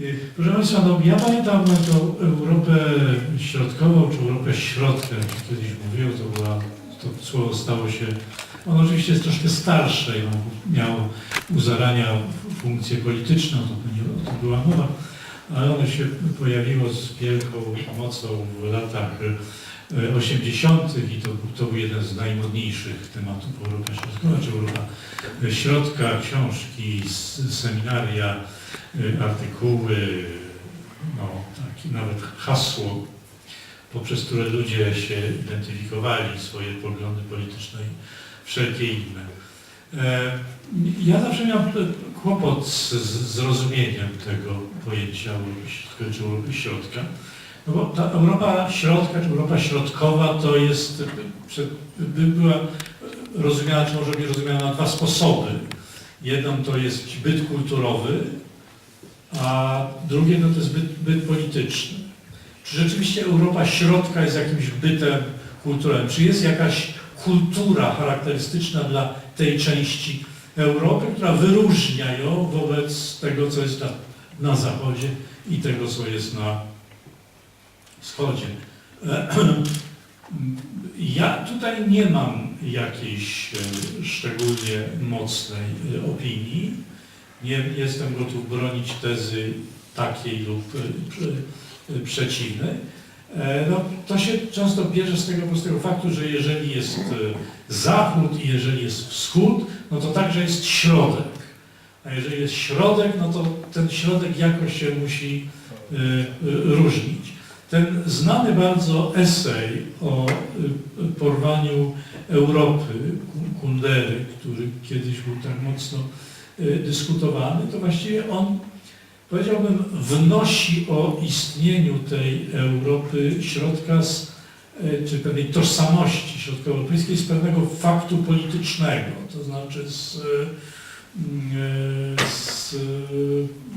Y, Proszę Państwa, no ja pamiętam tą Europę Środkową, czy Europę Środka, jak się kiedyś mówiło, to, była, to słowo stało się, ono oczywiście jest troszkę starsze miało u zarania funkcję polityczną, to nie była mowa, ale ono się pojawiło z wielką mocą w latach 80. i to, to był jeden z najmodniejszych tematów Europa Środkowa, czy Europa Środka, książki, seminaria, y, artykuły, no, takie nawet hasło, poprzez które ludzie się identyfikowali, swoje poglądy polityczne i wszelkie inne. E, Ja zawsze miałem e, kłopot z zrozumieniem tego pojęcia Europy Środka czy Europy Środka. No bo ta Europa Środka czy Europa Środkowa to jest, by była rozumiana, czy może być rozumiana na dwa sposoby. Jeden to jest byt kulturowy, a drugie no to jest byt, byt polityczny. Czy rzeczywiście Europa Środka jest jakimś bytem kulturowym? Czy jest jakaś kultura charakterystyczna dla tej części Europy, która wyróżnia ją wobec tego, co jest na, na zachodzie i tego, co jest na wschodzie? Ja tutaj nie mam jakiejś e, szczególnie mocnej e, opinii. Nie jestem gotów bronić tezy takiej lub e, prze- przeciwnej. No, to się często bierze z tego prostego faktu, że jeżeli jest zachód i jeżeli jest wschód, no to także jest środek. A jeżeli jest środek, no to ten środek jakoś się musi różnić. Ten znany bardzo esej o y, porwaniu Europy Kundery, który kiedyś był tak mocno y, dyskutowany, to właściwie on, powiedziałbym, wnosi o istnieniu tej Europy środka z, y, czy pewnej tożsamości środkowoeuropejskiej z pewnego faktu politycznego, to znaczy z, z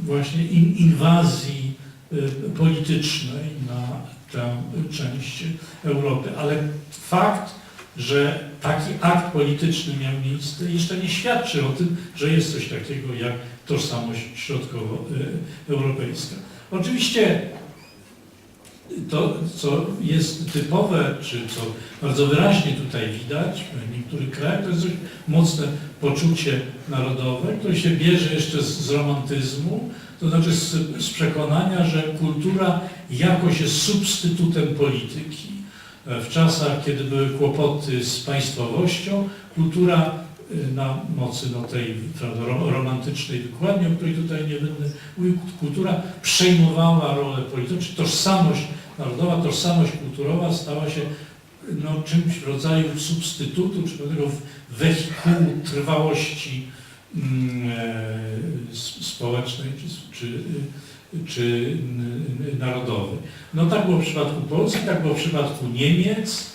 właśnie in, inwazji politycznej na tę część Europy. Ale fakt, że taki akt polityczny miał miejsce, jeszcze nie świadczy o tym, że jest coś takiego jak tożsamość środkowoeuropejska. Oczywiście to, co jest typowe, czy co bardzo wyraźnie tutaj widać w niektórych krajach, to jest dość mocne poczucie narodowe, które się bierze jeszcze z, z romantyzmu, to znaczy z, z przekonania, że kultura jakoś jest substytutem polityki. W czasach, kiedy były kłopoty z państwowością, kultura y, na mocy no, tej prawda, ro- romantycznej wykładni, o której tutaj nie będę mówił, kultura przejmowała rolę polityczną, tożsamość narodowa, tożsamość kulturowa stała się no, czymś w rodzaju substytutu, czy pewnego wehikułu trwałości mm, e, społecznej czy, czy, czy narodowej. No tak było w przypadku Polski, tak było w przypadku Niemiec,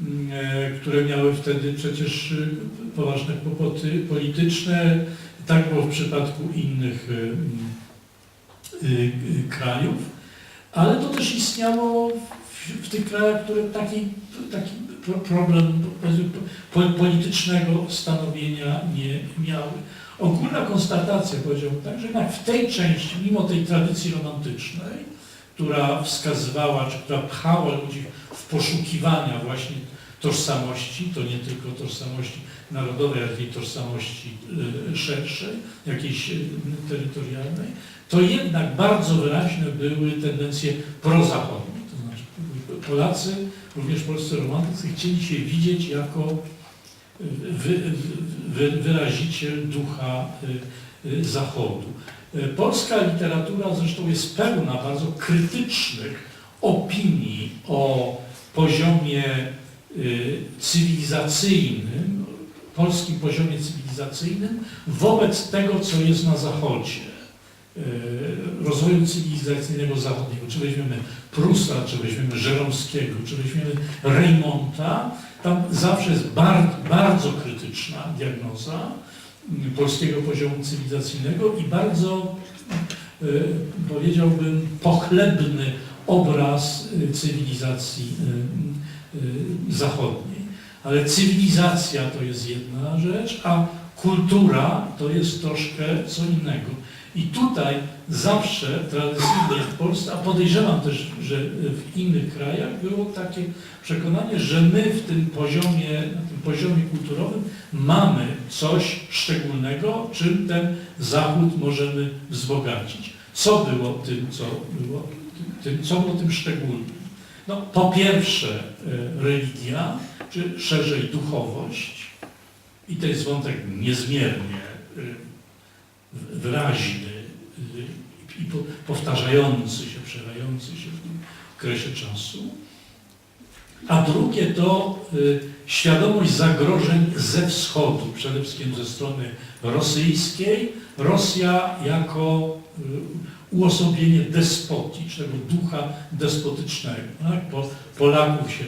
mm, e, które miały wtedy przecież y, poważne kłopoty polityczne. Tak było w przypadku innych y, y, krajów, ale to też istniało w, w tych krajach, które taki, taki pro- problem politycznego stanowienia nie miały. Ogólna konstatacja, powiedziałbym tak, że jednak w tej części, mimo tej tradycji romantycznej, która wskazywała, czy która pchała ludzi w poszukiwania właśnie tożsamości, to nie tylko tożsamości narodowej, i tożsamości y, szerszej, jakiejś y, terytorialnej, to jednak bardzo wyraźne były tendencje prozachodnie. To znaczy Polacy, również polscy romantycy chcieli się widzieć jako wy, wy, wyraziciel ducha Zachodu. Polska literatura zresztą jest pełna bardzo krytycznych opinii o poziomie cywilizacyjnym, polskim poziomie cywilizacyjnym wobec tego, co jest na Zachodzie y, rozwoju cywilizacyjnego zachodniego, czy weźmiemy Prusa, czy weźmiemy Żeromskiego, czy weźmiemy Reymonta, tam zawsze jest bardzo, bardzo krytyczna diagnoza mm, polskiego poziomu cywilizacyjnego i bardzo, y, powiedziałbym, pochlebny obraz y, cywilizacji zachodniej. Ale cywilizacja to jest jedna rzecz, a kultura to jest troszkę co innego. I tutaj zawsze tradycyjnie w Polsce, a podejrzewam też, że w innych krajach było takie przekonanie, że my w tym poziomie, na tym poziomie kulturowym mamy coś szczególnego, czym ten Zachód możemy wzbogacić. Co było tym, co było tym, co było tym szczególnym? No, po pierwsze e, religia, czy szerzej duchowość, i to jest wątek niezmiernie y, wyraźny y, i po- powtarzający się, przelający się w tym okresie czasu. A drugie to y, świadomość zagrożeń ze wschodu, przede wszystkim ze strony rosyjskiej. Rosja jako uosobienie despotii, czy tego ducha despotycznego. Tak? Po, Polaków się,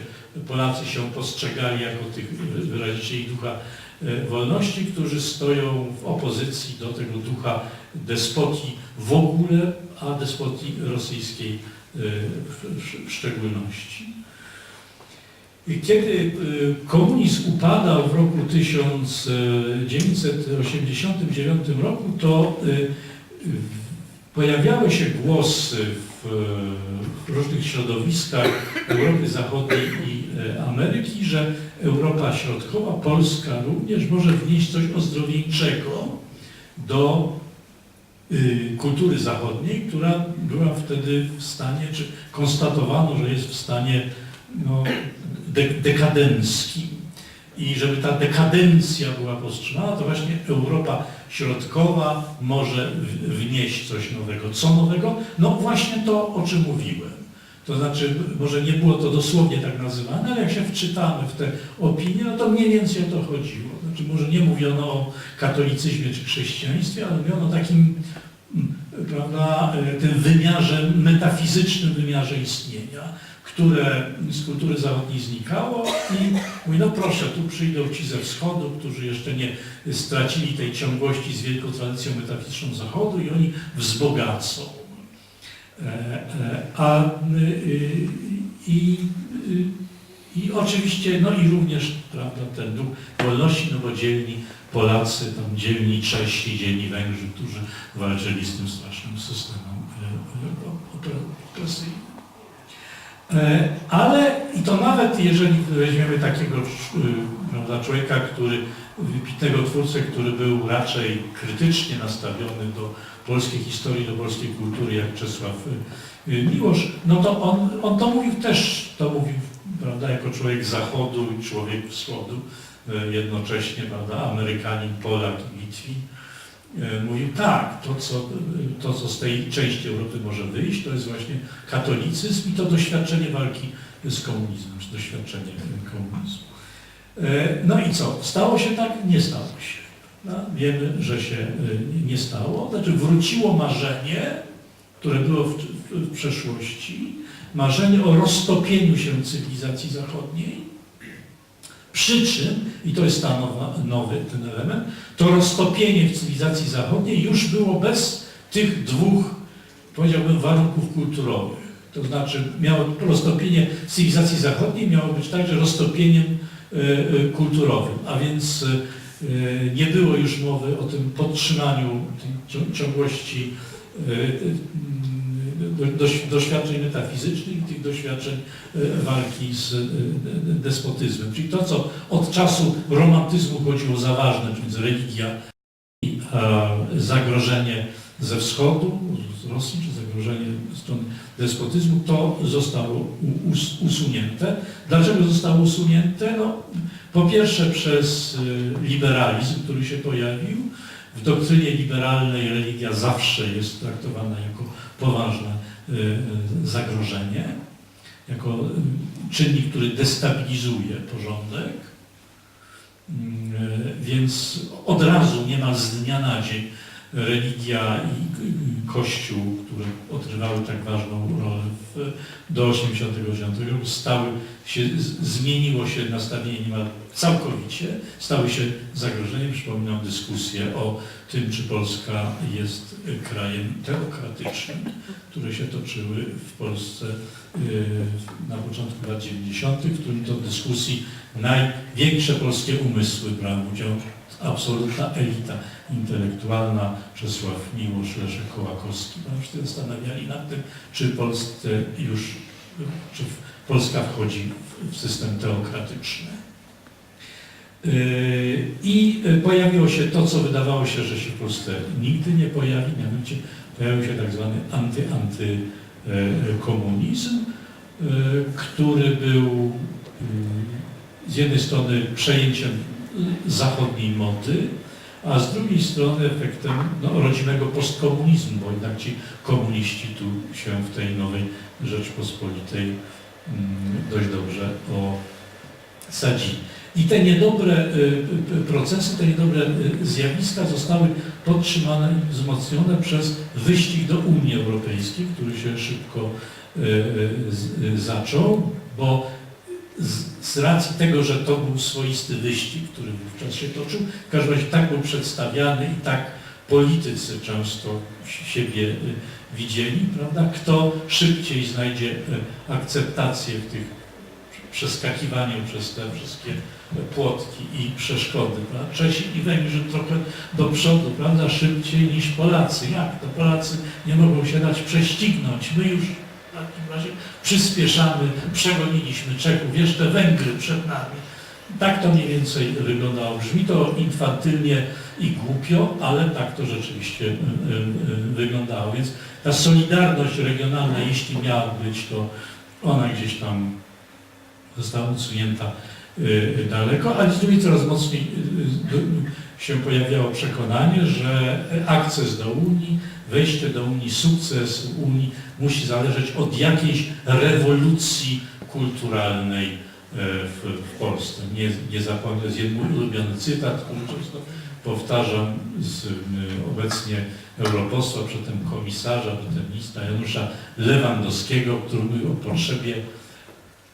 Polacy się postrzegali jako tych wyrazicieli ducha e, wolności, którzy stoją w opozycji do tego ducha despotii w ogóle, a despotii rosyjskiej e, w, szczególności. Kiedy e, komunizm upadał w roku 1989 roku, to e, pojawiały się głosy w, w różnych środowiskach Europy Zachodniej i e, Ameryki, że Europa Środkowa, Polska również może wnieść coś ozdrowieńczego do y, kultury zachodniej, która była wtedy w stanie, czy konstatowano, że jest w stanie no, de dekadenckim. I żeby ta dekadencja była powstrzymana, to właśnie Europa Środkowa może wnieść coś nowego. Co nowego? No właśnie to, o czym mówiłem. To znaczy, może nie było to dosłownie tak nazywane, ale jak się wczytamy w te opinie, no to mniej więcej o to chodziło. Znaczy, może nie mówiono o katolicyzmie czy chrześcijaństwie, ale mówiono o takim, mm, prawda, e, tym wymiarze, metafizycznym wymiarze istnienia, które z kultury zachodniej znikało i mówi, no proszę, tu przyjdą ci ze wschodu, którzy jeszcze nie stracili tej ciągłości z wielką tradycją metafizyczną zachodu i oni wzbogacą. E, e, A y, i, y, i oczywiście, no i również prawda, ten duch wolności, no bo dzielni Polacy, tam dzielni Czesi, dzielni Węgrzy, którzy walczyli z tym strasznym systemem e, opre- opresyjnym. E, Ale i to nawet jeżeli weźmiemy takiego y, prawda, człowieka, który, wybitnego twórcę, który był raczej krytycznie nastawiony do polskiej historii, do polskiej kultury, jak Czesław y, y, Miłosz, no to on, on to mówił też, to mówił prawda, jako człowiek zachodu i człowiek wschodu, y, jednocześnie, prawda, Amerykanin, Polak i Litwin. E, mówił tak, to co, to co z tej części Europy może wyjść, to jest właśnie katolicyzm i to doświadczenie walki z komunizmem, czy doświadczenie komunizmu. E, No i co? Stało się tak? Nie stało się. No, wiemy, że się e, nie stało. Znaczy wróciło marzenie, które było w, w przeszłości, marzenie o roztopieniu się cywilizacji zachodniej, przy czym, i to jest ta nowa, nowy ten element, to roztopienie w cywilizacji zachodniej już było bez tych dwóch, powiedziałbym, warunków kulturowych. To znaczy miało roztopienie cywilizacji zachodniej miało być także roztopieniem e, e, kulturowym, a więc e, nie było już mowy o tym podtrzymaniu tej cią- ciągłości do- doś- doświadczeń metafizycznych tych doświadczeń e, walki z e, de- despotyzmem. Czyli to, co od czasu romantyzmu chodziło za ważne, czyli religia i zagrożenie ze wschodu, z Rosji, czy zagrożenie strony despotyzmu, to zostało usunięte. Dlaczego zostało usunięte? No, po pierwsze przez e, liberalizm, który się pojawił. W doktrynie liberalnej religia zawsze jest traktowana jako poważne e, zagrożenie, jako e, czynnik, który destabilizuje porządek. Mm, Więc od razu niemal z dnia na dzień religia i Kościół, które odgrywały tak ważną rolę w, do 89 roku, stały się, zmieniło się nastawienie niemal całkowicie, stały się zagrożeniem. Przypominam dyskusję o tym, czy Polska jest krajem teokratycznym, które się toczyły w Polsce e, na początku lat 90., w którym to dyskusji największe polskie umysły brały udział absolutna elita intelektualna, Czesław Miłosz, Leszek Kołakowski, no już się zastanawiali nad tym, czy już, czy Polska wchodzi w, system teokratyczny. Yy, I pojawiło się to, co wydawało się, że się w Polsce nigdy nie pojawi, mianowicie pojawił się tak zwany anty-antykomunizm, który był yy, z jednej strony przejęciem zachodniej mody, a z drugiej strony efektem no, rodzimego postkomunizmu, bo jednak ci komuniści tu się w tej nowej Rzeczpospolitej mm, dość dobrze osadzili. I te niedobre y, y, procesy, te niedobre y, zjawiska zostały podtrzymane i wzmocnione przez wyścig do Unii Europejskiej, który się szybko zaczął, bo z, z racji tego, że to był swoisty wyścig, który wówczas się toczył, w każdym razie tak był przedstawiany i tak politycy często siebie widzieli, prawda? Kto szybciej znajdzie akceptację w tych przeskakiwaniu przez te wszystkie płotki i przeszkody. Prawda? Czesi i Węgrzy trochę do przodu, prawda, szybciej niż Polacy. Jak to Polacy nie mogą się dać prześcignąć? My już takim razie przyspieszamy, przegoniliśmy Czechów, jeszcze Węgry przed nami. Tak to mniej więcej wyglądało. Brzmi to infantylnie i głupio, ale tak to rzeczywiście y, y, wyglądało. Więc ta solidarność regionalna, jeśli miała być, to ona gdzieś tam została usunięta daleko, a z drugiej coraz mocniej się pojawiało przekonanie, że akces do Unii, wejście do Unii, sukces Unii musi zależeć od jakiejś rewolucji kulturalnej w, w Polsce. Nie, nie zapomnę, jest jeden ulubiony cytat, który często powtarzam z obecnie europosła, przedtem komisarza, potem ministra Janusza Lewandowskiego, który mówił o potrzebie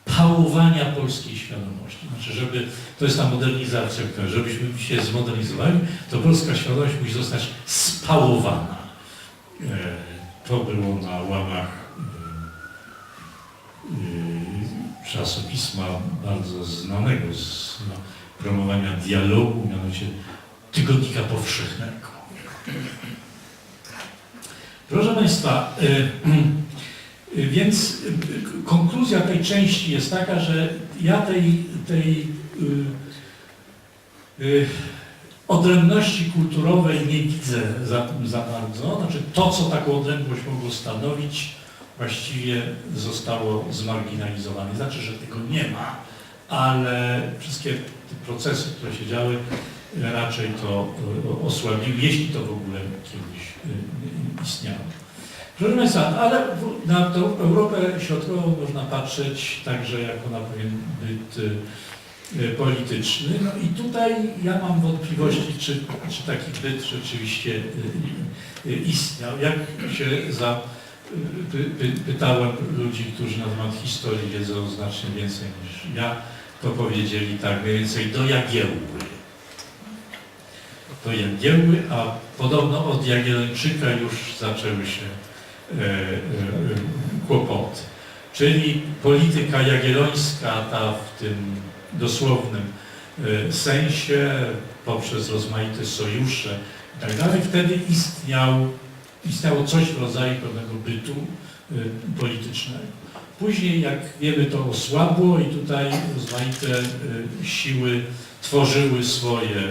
pałowania polskiej świadomości. Znaczy, żeby, to jest ta modernizacja, żebyśmy się zmodernizowali, to polska świadomość musi zostać spałowana. E, to było na łamach e, e, czasopisma bardzo znanego z no, promowania dialogu, mianowicie Tygodnika Powszechnego. Proszę Państwa, więc konkluzja tej części jest taka, że ja tej, tej yy, yy, odrębności kulturowej nie widzę za, za bardzo. Znaczy to, co taką odrębność mogło stanowić, właściwie zostało zmarginalizowane. Znaczy, że tego nie ma, ale wszystkie te procesy, które się działy, raczej to osłabiły, jeśli to w ogóle kiedyś istniało. Proszę ale na tą Europę Środkową można patrzeć także jako na pewien byt y, polityczny. No i tutaj ja mam wątpliwości, czy, czy taki byt rzeczywiście y, y, istniał. Jak się za, py, py, pytałem ludzi, którzy na temat historii wiedzą znacznie więcej niż ja, to powiedzieli tak mniej więcej do Jagiełły. Do Jagiełły, a podobno od Jagiellończyka już zaczęły się kłopoty. Czyli polityka jagiellońska, ta w tym dosłownym e, sensie, poprzez rozmaite sojusze i tak dalej, wtedy istniał, istniało coś w rodzaju pewnego bytu politycznego. Później, jak wiemy, to osłabło i tutaj rozmaite siły tworzyły swoje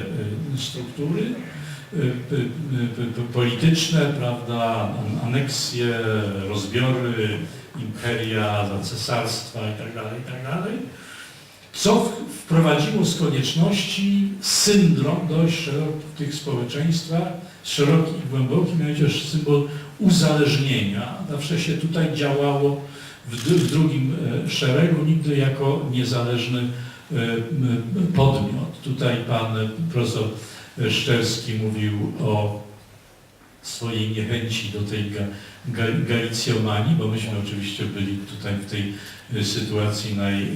struktury. Y, y, y, polityczne, prawda, aneksje, rozbiory, imperia, cesarstwa itd., itd., co wprowadziło z konieczności syndrom dość szeroki w tych społeczeństwach, szeroki i głęboki, mianowicie symbol uzależnienia. Zawsze się tutaj działało w, drugim e, szeregu, nigdy jako niezależny e, podmiot. Tutaj pan profesor Szczerski mówił o swojej niechęci do tej ga, ga, galicjomanii, bo myśmy oczywiście byli tutaj w tej y, sytuacji naj, y,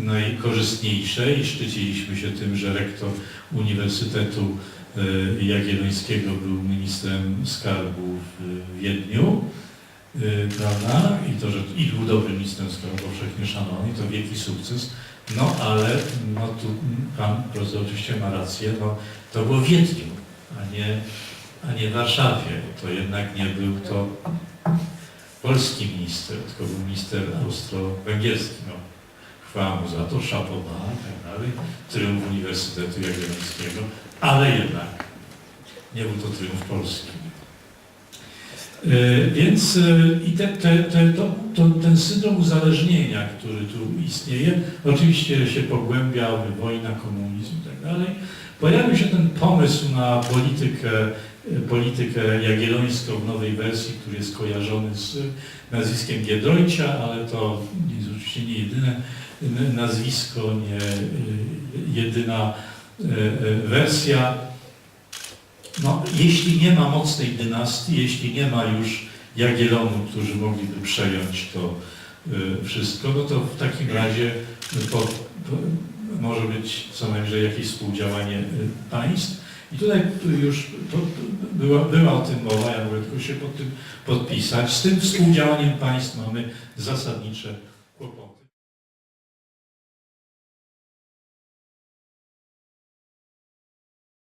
najkorzystniejszej i szczyciliśmy się tym, że rektor Uniwersytetu y, Jagiellońskiego był ministrem skarbu w Wiedniu prawda? I to, że i był dobrym ministrem, skoro powszechnie to wielki sukces. No ale no tu pan profesor oczywiście ma rację, no to było w Wiedniu, a nie, a nie w Warszawie. To jednak nie był to polski minister, tylko był minister austro-węgierski. No, chwała mu za to, szapoba i tak dalej, tryumf Uniwersytetu Jagiellońskiego, ale jednak nie był to tryumf polski. E, Więc e, i te, te, te, to, to, ten syndrom uzależnienia, który tu istnieje, oczywiście się pogłębiał, wojna, komunizm i tak dalej. Pojawił się ten pomysł na politykę, e, politykę jagiellońską w nowej wersji, który jest kojarzony z nazwiskiem Giedroycia, ale to jest oczywiście nie jedyne nazwisko, nie jedyna wersja. No, jeśli nie ma mocnej dynastii, jeśli nie ma już Jagiellonów, którzy mogliby przejąć to y, wszystko, no to w takim razie po, po, może być co najmniej jakieś współdziałanie y, państw. I tutaj tu już to, to była, była o tym mowa, ja mogę tylko się pod tym podpisać. Z tym współdziałaniem państw mamy zasadnicze.